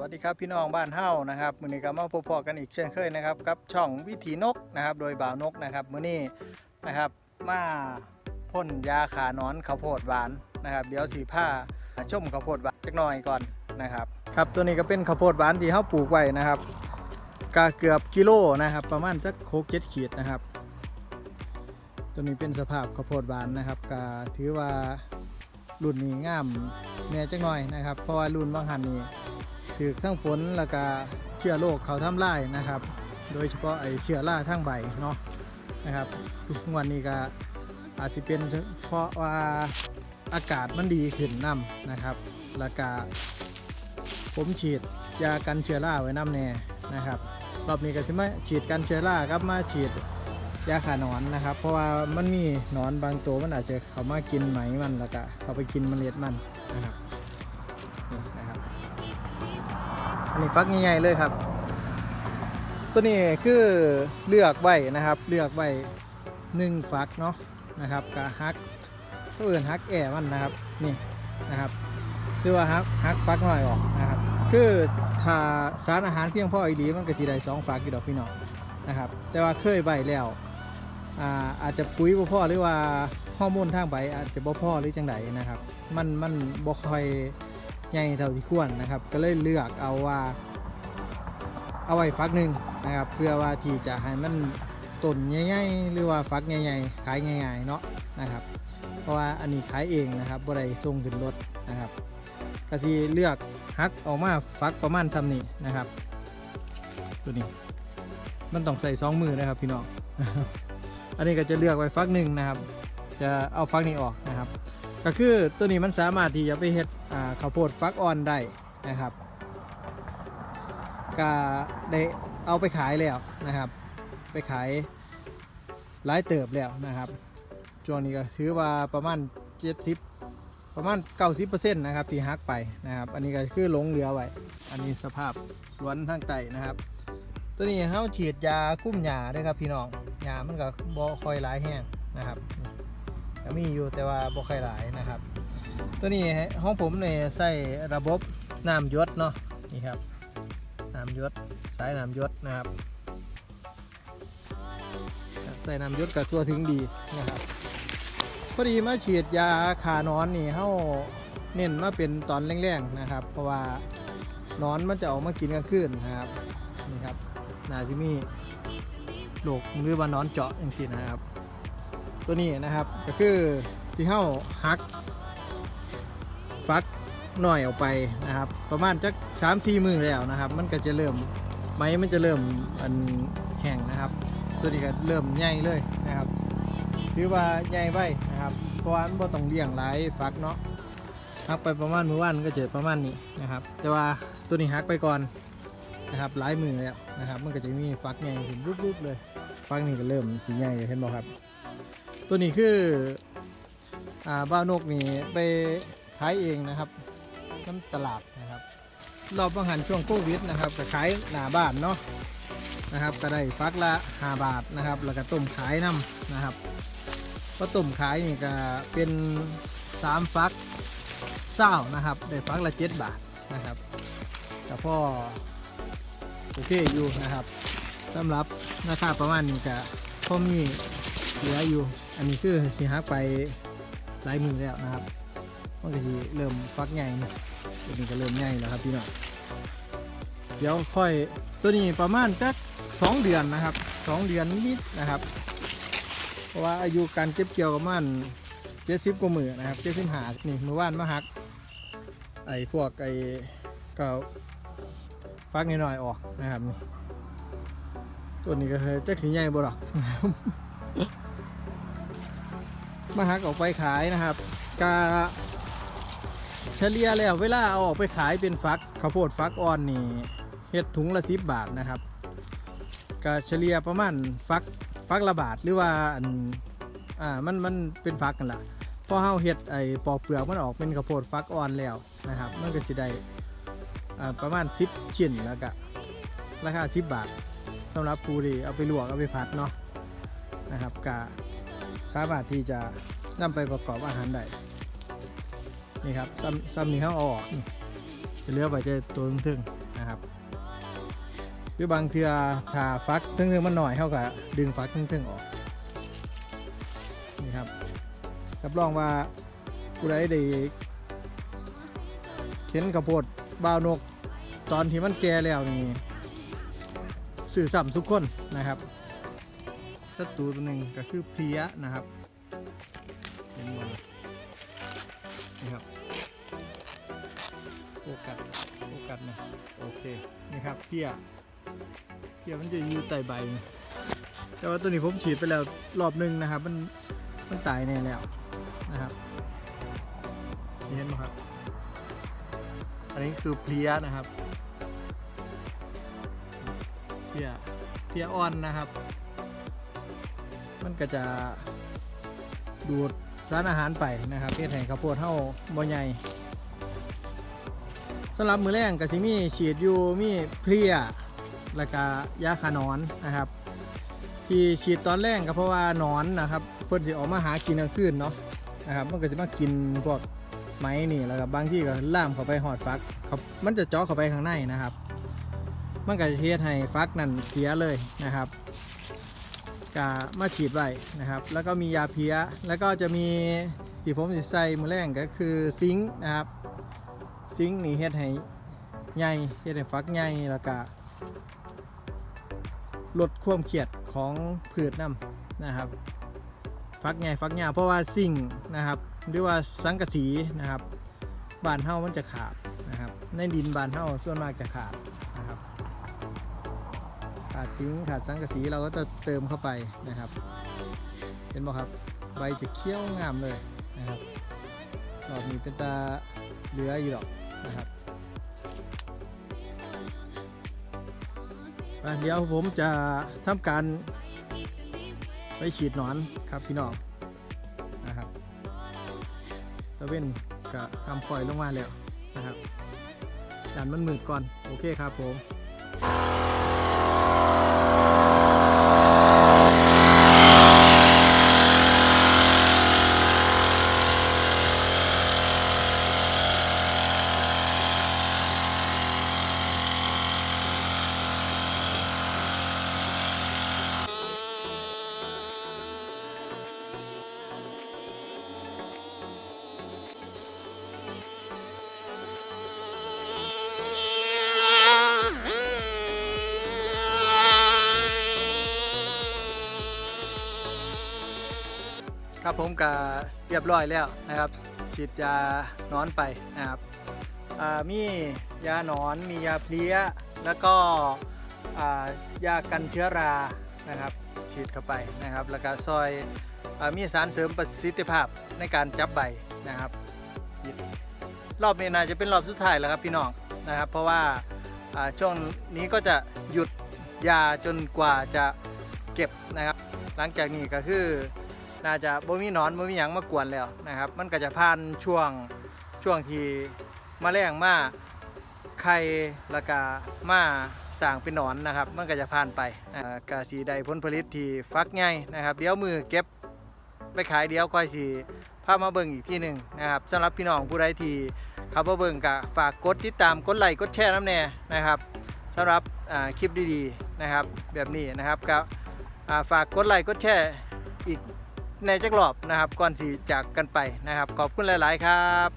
วัสดีครับพี่น้องบ้านเฮ้านะครับมื้อนี้ก็มาพบพอกันอีกเช่นเคยนะครับกับช่องวิถีนกนะครับ โดยบ่าวนกนะครับมื้อนี้นะครับมาพ่นยาขานอนข้าวโพดหวานนะครับ เดี๋ยวสีผ้าชมข้าวโพดหวานจักหน่อยก่อนนะครับครับตัวนี้ก็เป็นข้าวโพดหวานที่เฮ้าปลูกไว้นะครับก็เกือบกิโลนะครับ ประมาณจักโคกเจ็ดขีดนะครับ ตัวนี้เป็นสภาพข้าวโพดหวานนะครับก็ถือว่ารุ่นนี้งามแน่จักหน่อยนะครับ เพราะว่ารุ่นบางหันนี่ ถือทั้งฝนแล้วก็เชื้อโรคเขาทำลายนะครับ โดยเฉพาะไอเชื้อราทั้งใบเนาะนะครับทุกวันนี้ก็อาจจะเป็นเพราะว่าอากาศมันดีขึ้นนํนะครับแล้วก็ผมฉีดยากันเชื้อราไว้น้ำแน่นะครับรอบนี้ก็สิมฉีดกันเชื้อราครับมาฉีดยาขาหนอนนะครับ เพราะว่ามันมีหนอนบางตัวมันอาจจะเขามากินไหมมันแล้วก็เขาไปกินเมล็ดมันนะครับ อันนี้ฟักใหญ่ๆเลยครับ ตัวนี้คือเลือกไว้นะครับ เลือกไว้หนึ่งฟักเนาะนะครับกะฮักตัวอื่นฮักแอมันนะครับนี่นะครับคือว่าฮักฮักฟักหน่อยออกนะครับ คือถ้าสารอาหารเพียงพออีหลีมันก็สีได้สองฟักกี่ดอกพี่น้องนะครับ แต่ว่าเคยไว้แล้วอาอาจจะปุ๋ยบ่พอหรือว่าฮอร์โมนทางใบอาจจะบ่พอหรือจังไดนะครับ มันมันบ่ค่อย ใหญ่เท่าที่ควรนะครับ ก็เลยเลือกเอาว่า เอาไว้ฟักหนึ่งนะครับ เพื่อว่าที่จะให้มันต้นใหญ่ๆหรือว่าฟักใหญ่ๆขายง่ายๆเนาะนะครับ เพราะว่าอันนี้ขายเองนะครับบ่ได้ส่งขึ้นรถนะครับก็สิเลือกฮักออกมาฟักประมาณซ้ำนี้นะครับ ตัวนี้ มันต้องใส่สองมือนะครับพี่น้องอันนี้ก็จะเลือกไว้ฟักหนึ่งนะครับ จะเอาฟักนี้ออกนะครับ ก็คือตัวนี้มันสามารถที่จะไปเฮ็ดอ่าข้าวโพดฟักอ่อนได้นะครับก็ได้เอาไปขายแล้วนะครับ ไปขายหลายเติบแล้วนะครับช่วงนี้ก็ถือว่าประมาณ 70 ประมาณ 90%นะครับที่ฮักไปนะครับ อันนี้ก็คือหลงเหลือไว้ อันนี้สภาพสวนทางใต้นะครับ ตัวนี้เขาฉีดยาคุ้มหญ้าด้วยครับพี่น้องหญ้ามันก็บ่ค่อยหลายแห้งนะครับ ก็มีอยู่แต่ว่าบ่ค่อยหลายนะครับ ตัวนี้ห้องผมเนี่ยใส่ระบบน้ำยศเนาะนี่ครับน้ำยศสายน้ำยศนะครับใส่น้ำยศกับตัวถึงดีนะครับพอดีมาฉีดยาขานอนนี่เข้าเน้นมาเป็นตอนแรงๆนะครับ เพราะว่านอนมันจะออกมากินกลางคืนนะครับนี่ครับนาจิมีโรคหรือว่านอนเจาะอย่างสินะครับ ตัวนี้นะครับก็คือที่เขาหักฟักหน่อยออกไปนะครับ ประมาณจักสามสี่มือแล้วนะครับ มันก็จะเริ่มไม้มันจะเริ่มอันแห้งนะครับ ตัวนี้ก็เริ่มใหญ่เลยนะครับถือว่าใหญ่ไว้นะครับ เพราะว่ามันบ่ต้องเลี้ยงหลายฟักเนาะหักไปประมาณมื้อวานก็จะประมาณนี้นะครับ แต่ว่าตัวนี้หักไปก่อนนะครับหลายมือแล้วนะครับ มันก็จะมีฟักใหญ่ขึ้นรุบๆเลย ฟักนี่ก็เริ่มสีใหญ่เลยเห็นบ่ครับ ตัวนี้คือ อ่าบ้านกนี่ไปขายเองนะครับน้ำตลาดนะครับรอบบังหันช่วงโควิดนะครับก็ขายหน้าบ้านเนาะนะครับ ก็ได้ฟักละ5บาทนะครับ แล้วก็ต้มขายน้ำนะครับก็ต้มขายนี่ก็เป็น3ฟักเศร้านะครับ ได้ฟักละ7บาทนะครับแต่พ่อโอเคอยู่นะครับสำหรับราคาประมาณนี้ก็พอมี เหลืออยู่ อันนี้คือที่ฮักไปหลายมือแล้วนะครับมันก็จะเริ่มฟักใหญ่นะตัวนี้ก็เริ่มใหญ่แล้วครับพี่น้องเดี๋ยวค่อยตัวนี้ประมาณจักสองเดือนนะครับสองเดือนนิดนะครับ เพราะว่าอายุการเก็บเกี่ยวประมาณเจ็ดสิบกว่ามือนะครับเจ็ดสิบหานี่เมื่อวานมาหัก ไอ้พวกไอ้ก็ฟักนิดหน่อยๆออกนะครับนี่ตัวนี้ก็คือจักสีใหญ่บ่หรอก มาหักออกไปขายนะครับกาเฉลี่ยแล้วเวลาเอาออกไปขายเป็นฟักข้าวโพดฟักอ่อนนี่เฮ็ดถุงละสิบบาทนะครับก็เฉลี่ยประมาณฟักฟักละบาทหรือว่าอันอ่ามันมันเป็นฟักกันละพอเฮาเฮ็ดไอ้ปอกเปลือกมันออกเป็นข้าวโพดฟักอ่อนแล้วนะครับ มันก็สิได้อ่าประมาณ 10 ชิ้นแล้วก็ราคา 10 บาทสำหรับผู้ที่เอาไปลวกเอาไปผัดเนาะนะครับกะ สามารถที่จะนำไปประกอบอาหารได้นี่ครับซ้ำซ้ำนี้เขาเอาออกจะเลือไปจะตัวทึ่งๆนะครับหรือบางเทือถ้าฟักทึ่งๆมันหน่อยเขาก็ดึงฟักทึ่งๆออกนี่ครับรับรองว่าผู้ใดได้เข็นกระโพดบ้าวนกตอนที่มันแก่แล้วนี่สื่อสัมทุกคนนะครับ ศัตรูตัวหนึ่งก็คือเพลียนะครับเห็นบ่นี่ครับโฟกัสโฟกัสนะโอเคนี่ครับเพลียเพลียมันจะอยู่ใต้ใบนะแต่ว่าตัวนี้ผมฉีดไปแล้วรอบหนึ่งนะครับ มันมันตายแน่แล้วนะครับเห็นไหมครับ อันนี้คือเพลียนะครับ เพลียเพลียอ่อนนะครับ มันก็จะดูดสารอาหารไปนะครับเฮ็ดให้ข้าวโพดเฮาบ่ใหญ่สำหรับมือแรงก็สิมีฉีดอยู่มีเพลียแล้วก็ยาขานอนนะครับ ที่ฉีดตอนแรกก็เพราะว่านอนนะครับ เพิ่อนสิออกมาหากินกลางคืนเนาะนะครับมันก็จะมากินพวกไม้นี่แล้วก็บางที่ก็ล่ามเข้าไปหอดฟักเขามันจะเจาะเข้าไปข้างในนะครับ มันก็จะเทศให้ฟักนั่นเสียเลยนะครับ กามาฉีดไว้นะครับ แล้วก็มียาเพี้ย แล้วก็จะมีที่ผมสิใส่มือแรงก็คือซิงค์นะครับ ซิงค์นี่เฮ็ดให้ใหญ่เฮ็ดให้ฟักใหญ่แล้วก็ลดความเครียดของพืชน้ำนะครับฟักใหญ่ฟักยาวเพราะว่าสิ่งนะครับหรือว่าสังกะสีนะครับบานเท่ามันจะขาดนะครับในดินบานเท่าส่วนมากจะขาดนะครับ ขาดทิ้งขาดสังกะสีเราก็จะเติมเข้าไปนะครับ เห็นไหมครับใบจะเขี้ยวงามเลยนะครับรอบนี้เป็นตาเหลืออยู่หรอกนะครับเดี๋ยวผมจะทำการไปฉีดหนอนครับพี่น้องนะครับตะเว้นก็ทำปล่อยลงมาแล้วนะครับดันมันมืดก่อน โอเคครับผม ครับผมก็เรียบร้อยแล้วนะครับฉีดยานอนไปนะครับมียาหนอนมียาเพลี้ย แล้วก็ยากันเชื้อรานะครับฉีดเข้าไปนะครับ แล้วก็ซอยอมีสารเสริมประสิทธิภาพในการจับใบนะครับ รอบนี้น่าจะเป็นรอบสุดท้ายแล้วครับพี่น้องนะครับ เพราะว่าช่วงนี้ก็จะหยุดยาจนกว่าจะเก็บนะครับ หลังจากนี้ก็คือ น่าจะบ่มีหนอนบ่มีหยังมากวนแล้วนะครับ มันก็จะผ่านช่วงช่วงที่มแมลงมาไข่ล้วก็มาสร้างเป็นหนอนนะครับ มันก็จะผ่านไปอ่ากาสีใดผลผลิตที่ฟักใหญ่นะครับ เดี๋ยวมือเก็บไปขายเดี๋ยวค่อยสิพาพมาเบิ่งอีกที่หนึ่งนะครับสำหรับพี่น้องผู้ใดที่เข้ามาเบิ่งก็ฝากกดติดตามกดไลค์กดแชร์น้ำแน่นะครับสำหรับคลิปดีๆนะครับแบบนี้นะครับก็ฝากกดไลค์กดแชร์อีก ในจักรอบนะครับก่อนสีจากกันไปนะครับ ขอบคุณหลาย ๆ ครับ